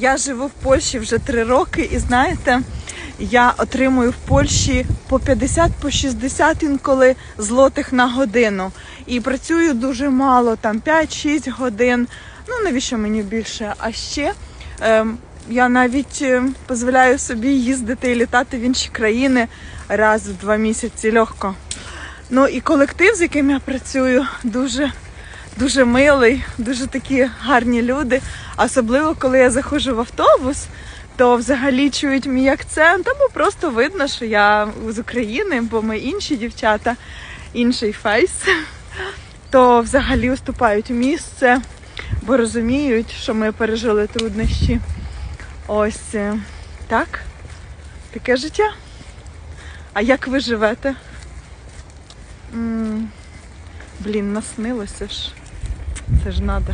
Я живу в Польщі вже три роки, і знаєте, я отримую в Польщі по 50 по 60 інколи злотих на годину. І працюю дуже мало, там 5-6 годин. Ну навіщо мені більше? А ще ем, я навіть е, дозволяю собі їздити і літати в інші країни раз в два місяці легко. Ну і колектив, з яким я працюю, дуже дуже милий, дуже такі гарні люди. Особливо, коли я заходжу в автобус, то взагалі чують мій акцент, або просто видно, що я з України, бо ми інші дівчата, інший фейс, то взагалі уступають місце, бо розуміють, що ми пережили труднощі. Ось е, так, таке життя. А як ви живете? Блін, наснилося ж. Це ж надо.